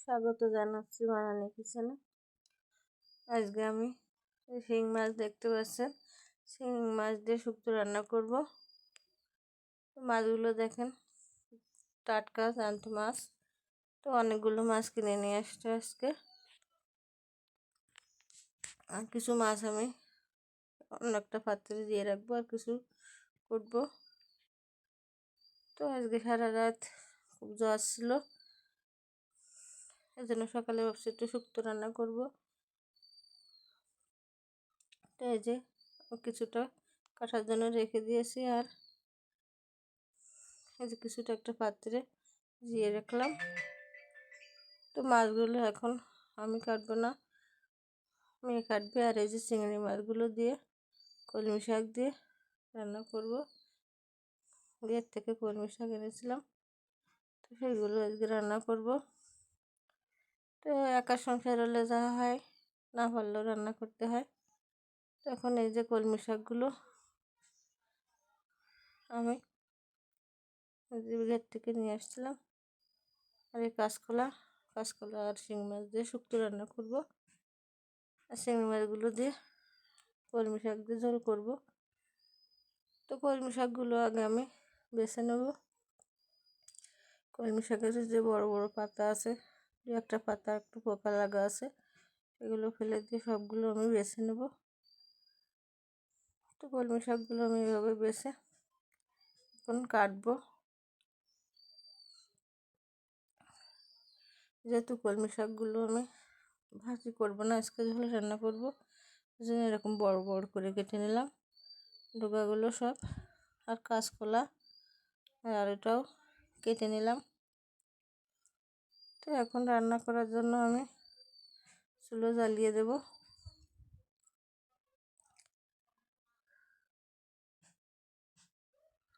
স্বাগত জানাচ্ছি বানানি কিচেনে। আজকে আমি শিং মাছ দেখতে পাচ্ছেন। শিং মাছ দিয়ে শুক্তো রান্না করব। মাছগুলো দেখেন, টাটকা জ্যান্ত মাছ। তো অনেকগুলো মাছ কিনে নিয়ে আসছে আজকে। আর কিছু মাছ আমি অন্য একটা পাত্রে দিয়ে রাখব আর কিছু কুটবো তো আজকে সারা রাত খুব জ্বর ছিল। এই জন্য সকালে ভাবছি একটু শুক্তো রান্না করব। তো এই যে কিছুটা কাটার জন্য রেখে দিয়েছি আর এই যে কিছুটা একটা পাত্রে দিয়ে রাখলাম। তো মাছগুলো এখন আমি কাটবো না, মেয়ে কাটবে আর এই যে চিংড়ি মাছগুলো দিয়ে কলমি শাক দিয়ে রান্না করব। এর থেকে কলমি শাক এনেছিলাম, তো সেইগুলো আজকে রান্না করব। একা সংসার হলে যা হয়, না পারলেও রান্না করতে হয়। তখন এই যে কলমি শাকগুলো আমি ঘের থেকে নিয়ে আসছিলাম। আর এই কাঁচকলা কাঁচকলা আর শিং মাছ দিয়ে শুক্তো রান্না করব। আর শিঙি মাছগুলো দিয়ে কলমি শাক দিয়ে ঝোল করব। তো কলমি শাকগুলো আগে আমি বেছে নেব। কলমি শাকের যে বড় বড় পাতা আছে দু একটা পাতা, একটু পোকা লাগা আছে, এগুলো ফেলে দিয়ে সবগুলো আমি বেছে নেব। তো কলমি শাকগুলো আমি এভাবে বেছে এখন কাটবো। যেহেতু কলমি শাকগুলো আমি ভাজি করব না, আজকে ঝোলে রান্না করব জন্য এরকম বড় বড় করে কেটে নিলাম। ডোকাগুলো সব, আর কাঁচকলা, আর এটাও কেটে নিলাম। তো এখন রান্না করার জন্য আমি চুলো জ্বালিয়ে দেব।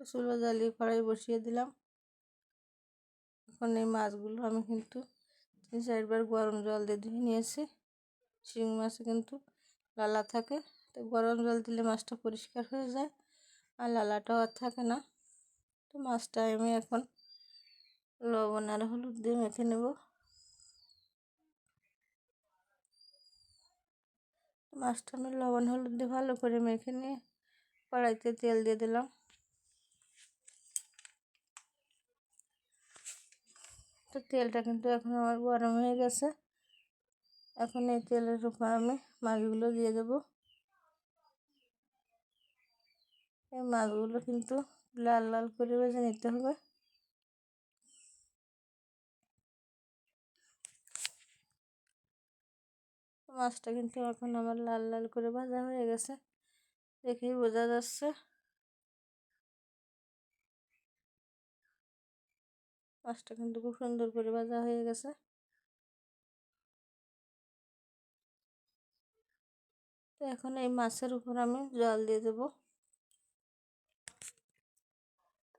চুলো জ্বালিয়ে কড়াই বসিয়ে দিলাম। এখন এই মাছগুলো আমি কিন্তু তিন চারবার গরম জল দিয়ে ধুয়ে নিয়েছি। শিং মাছে কিন্তু লালা থাকে। তো গরম জল দিলে মাছটা পরিষ্কার হয়ে যায় আর লালাটাও আর থাকে না। তো মাছটা আমি এখন লবণ আর হলুদ দিয়ে মেখে নেব। মাছটা আমি লবণ হলুদ দিয়ে ভালো করে মেখে নিয়ে কড়াইতে তেল দিয়ে দিলাম। তো তেলটা কিন্তু এখন আমার গরম হয়ে গেছে। এখন এই তেলের উপর আমি মাছগুলো দিয়ে দেবো। এই মাছগুলো কিন্তু লাল লাল করে ভেজে নিতে হবে। মাছটা কিন্তু এখন আমার লাল লাল করে ভাজা হয়ে গেছে। দেখেই বোঝা যাচ্ছে। মাছটা কিন্তু খুব সুন্দর করে ভাজা হয়ে গেছে। তো এখন এই মাছের উপর আমি জল দিয়ে দেবো।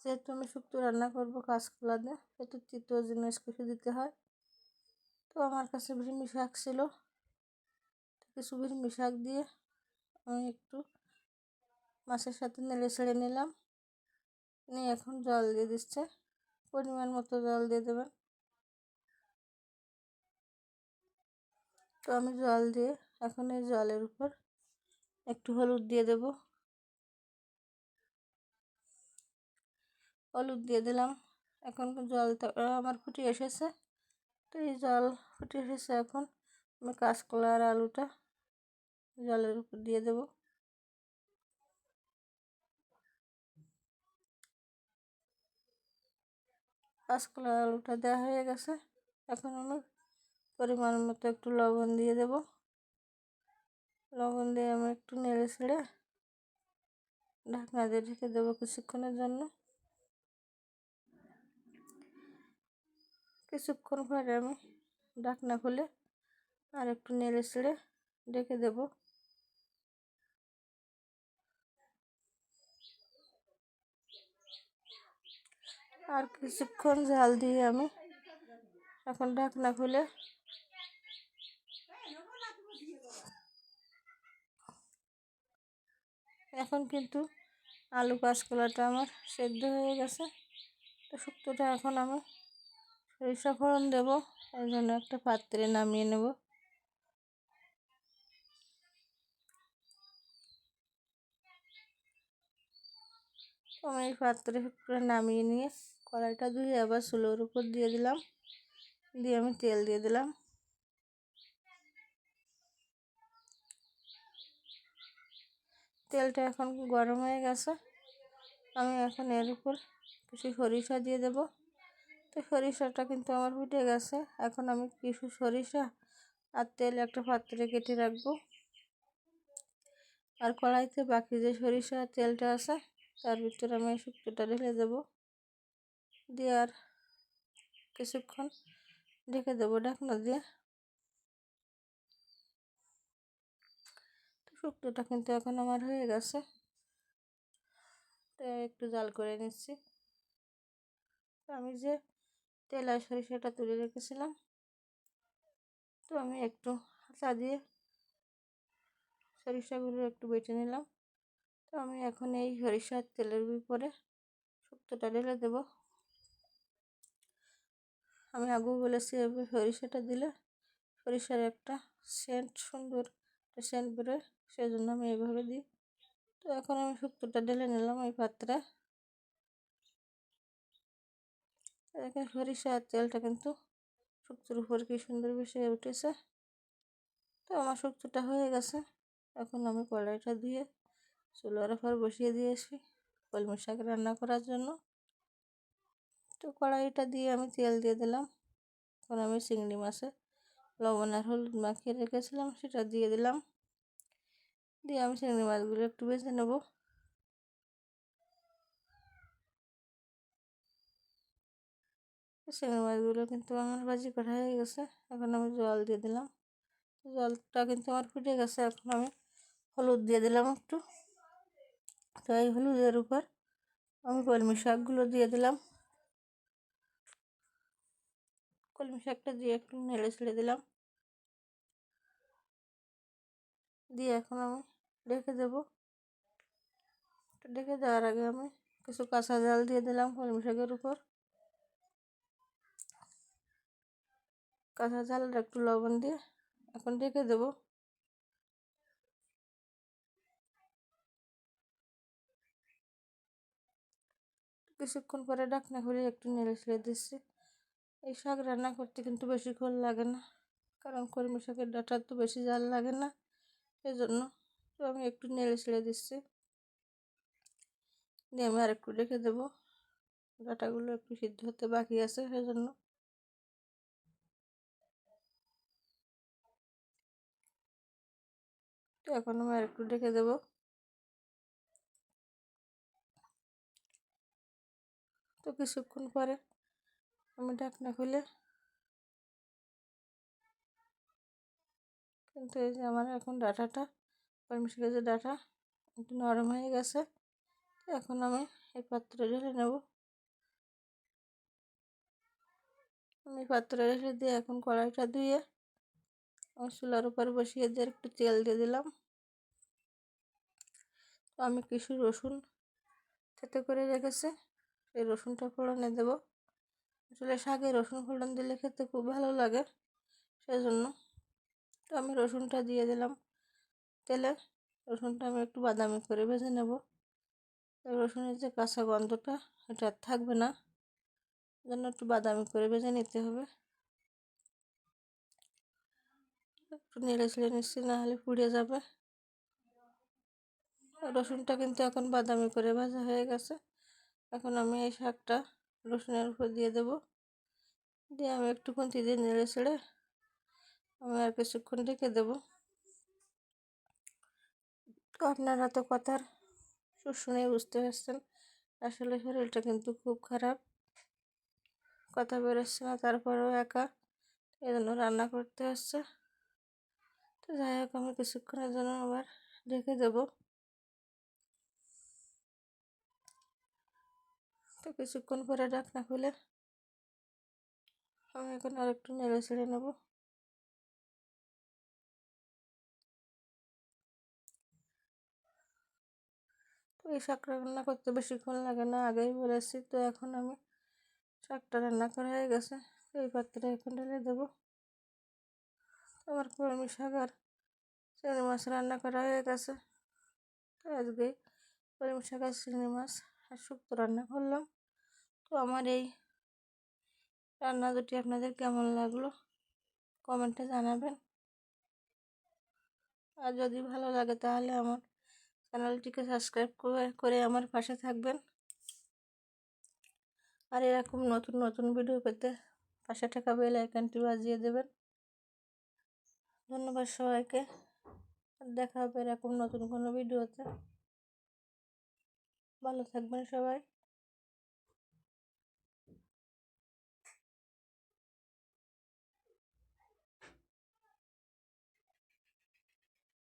যেহেতু আমি শুক্তো রান্না করব কাঁচকলা দিয়ে সেহেতু তৃতীয় জিনিস কিছু দিতে হয়। তো আমার কাছে ভিড়মি শাক ছিল। কিছু ভিড়মি শাক দিয়ে আমি একটু মাছের সাথে নেড়ে ছেড়ে নিলাম। নিয়ে এখন জল দিয়ে দিচ্ছে। পরিমাণ মতো জল দিয়ে দেবেন। তো আমি জল দিয়ে এখন এই জলের উপর একটু হলুদ দিয়ে দেব। হলুদ দিয়ে দিলাম। এখন জলটা আমার ফুটে এসেছে। তো এই জল ফুটে এসেছে এখন আমি কাঁচকলা আর আলুটা জলের উপর দিয়ে দেব। কাঁচকলা আলুটা দেওয়া হয়ে গেছে। এখন আমি পরিমাণ মতো একটু লবণ দিয়ে দেব। লবণ দিয়ে আমি একটু নেড়ে ছেড়ে ঢাকনা দিয়ে ঢেকে দেবো কিছুক্ষণের জন্য। কিছুক্ষণ পরে আমি ঢাকনা খুলে আর একটু নেড়ে ছেড়ে ঢেকে দেব। আর কিছুক্ষণ জাল দিয়ে আমি এখন ঢাকনা খুলে এখন কিন্তু আলু কাঁচকলাটা আমার সেদ্ধ হয়ে গেছে। তো শুক্তোটা এখন আমি সরিষা ফোড়ন দেবো এই জন্য একটা পাত্রে নামিয়ে নেব। আমি এই পাত্রে করে নামিয়ে নিয়ে কড়াইটা ধুয়ে আবার চুলোর উপর দিয়ে দিলাম। দিয়ে আমি তেল দিয়ে দিলাম। তেলটা এখন গরম হয়ে গেছে। আমি এখন এর উপর কিছু সরিষা দিয়ে দেব। তো সরিষাটা কিন্তু আমার ফুটে গেছে। এখন আমি কিছু সরিষা আর তেল একটা পাত্রে কেটে রাখব। আর কড়াইতে বাকি যে সরিষা তেলটা আছে তার ভিতরে আমি শুক্তোটা ঢেলে দেবো। দিয়ে আর কিছুক্ষণ ঢেকে দেবো ঢাকনা দিয়ে। শুক্তোটা কিন্তু এখন আমার হয়ে গেছে। একটু জাল করে নিচ্ছি। আমি যে তেল আর সরিষাটা তুলে রেখেছিলাম, তো আমি একটু হাতা দিয়ে সরিষাগুলো একটু বেটে নিলাম। তো আমি এখন এই সরিষার তেলের উপরে শুক্তোটা ঢেলে দেবো। আমি আগেও বলেছি এভাবে সরিষাটা দিলে সরিষার একটা সেন্ট সুন্দর একটা সেন্ট বেরোয় সেই জন্য আমি এইভাবে দিই। তো এখন আমি শুক্তোটা ঢেলে নিলাম এই পাত্রে। দেখেন সরিষা তেলটা কিন্তু শুক্তোর উপর কি সুন্দর বেশি উঠেছে। তো আমার শুক্তোটা হয়ে গেছে। এখন আমি কড়াইটা দিয়ে চুলার উপর বসিয়ে দিয়েছি কলমি শাক রান্না করার জন্য। তো কড়াইটা দিয়ে আমি তেল দিয়ে দিলাম। এখন আমি চিংড়ি মাছে লবণ আর হলুদ মাখিয়ে রেখেছিলাম, সেটা দিয়ে দিলাম। দিয়ে আমি চিংড়ি মাছগুলো একটু বেছে নেব। চিংড়ি মাছগুলো কিন্তু আমার ভাজি করা হয়ে গেছে, এখন আমি জল দিয়ে দিলাম। জলটা কিন্তু আমার ফুটে গেছে, এখন আমি হলুদ দিয়ে দিলাম একটু। তো এই হলুদের উপর আমি কলমি শাকগুলো দিয়ে দিলাম। কলমি শাকটা দিয়ে একটু নেড়ে ছেড়ে দিলাম। দিয়ে এখন আমি রেখে দেবো। রেখে দেওয়ার আগে আমি কিছু কাঁচা জাল দিয়ে দিলাম কলমি শাকের উপর। কাঁচা জালটা একটু লবণ দিয়ে এখন রেখে দেবো। কিছুক্ষণ পরে ডাকনা খুলে একটু নেড়ে ছেড়ে দিচ্ছি। এই শাক রান্না করতে কিন্তু বেশিক্ষণ লাগে না, কারণ কলমি শাকের ডাটার তো বেশি জাল লাগে না সেই জন্য তো আমি একটু নেড়ে ছেড়ে দিচ্ছি। দিয়ে আমি আর একটু রেখে দেবো। ডাটাগুলো একটু সিদ্ধ হতে বাকি আছে সেই জন্য তো এখন আমি আর একটু দেবো। তো কিছুক্ষণ পরে আমি ঢাকনা খুলে কিন্তু এই যে আমার এখন ডাটাটা পারমিশন যে ডাটা, একটু নরম হয়ে গেছে এখন আমি এই পাত্রে ঢেলে নেব। আমি পাত্রে ঢেলে দিয়ে এখন কড়াইটা ধুয়ে আমি চুলার উপর বসিয়ে দিয়ে একটু তেল দিয়ে দিলাম। তো আমি কিছু রসুন থেতে করে রেখেছে। এই রসুনটা ফোড়নে দেব। আসলে শাকে রসুন ফোড়ন দিলে খেতে খুব ভালো লাগে সেই জন্য তো আমি রসুনটা দিয়ে দিলাম। তেলে রসুনটা আমি একটু বাদামি করে ভেজে নেব। রসুনের যে কাঁচা গন্ধটা, এটা থাকবে না। জন্য একটু বাদামি করে ভেজে নিতে হবে। একটু নেড়ে ছেড়ে নিচ্ছি, না হলে পুড়ে যাবে। রসুনটা কিন্তু এখন বাদামি করে ভাজা হয়ে গেছে। এখন আমি এই শাকটা রসুনের উপর দিয়ে দেব। দিয়ে আমি একটু খুন্তি দিয়ে নেড়ে ছেড়ে আমি আর কিছুক্ষণ রেখে দেবো। আপনারা তো কথার শুনেই বুঝতে পারছেন, আসলে শরীরটা কিন্তু খুব খারাপ। কথা বেরোচ্ছে না, তারপরেও একা এই জন্য রান্না করতে হচ্ছে। তো যাই হোক, আমি কিছুক্ষণের জন্য আবার রেখে দেবো। তো কিছুক্ষণ পরে ডাকনা খুলে আমি এখন আর একটু নেড়ে ছেড়ে নেব। এই শাক রান্না করতে বেশিক্ষণ লাগে না, আগেই বলেছি তো এখন আমি শাকটা রান্না করা হয়ে গেছে, এই পাত্রে এখন ঢেলে দেবো। আমার কলমি শাক আর চিংড়ি মাছ রান্না করা হয়ে গেছে। তো আজকে কলমি শাক আর চিংড়ি মাছ আর শুক্তো রান্না করলাম। তো আমার এই রান্না দুটি আপনাদের কেমন লাগল কমেন্টে জানাবেন। আর যদি ভালো লাগে তাহলে আমার চ্যানেলটিকে সাবস্ক্রাইব করে করে আমার পাশে থাকবেন। আর এরকম নতুন নতুন ভিডিও পেতে পাশে থাকা বেল আইকনটি বাজিয়ে দেবেন। ধন্যবাদ সবাইকে। দেখা হবে এরকম নতুন কোনো ভিডিওতে। ভালো থাকবেন সবাই।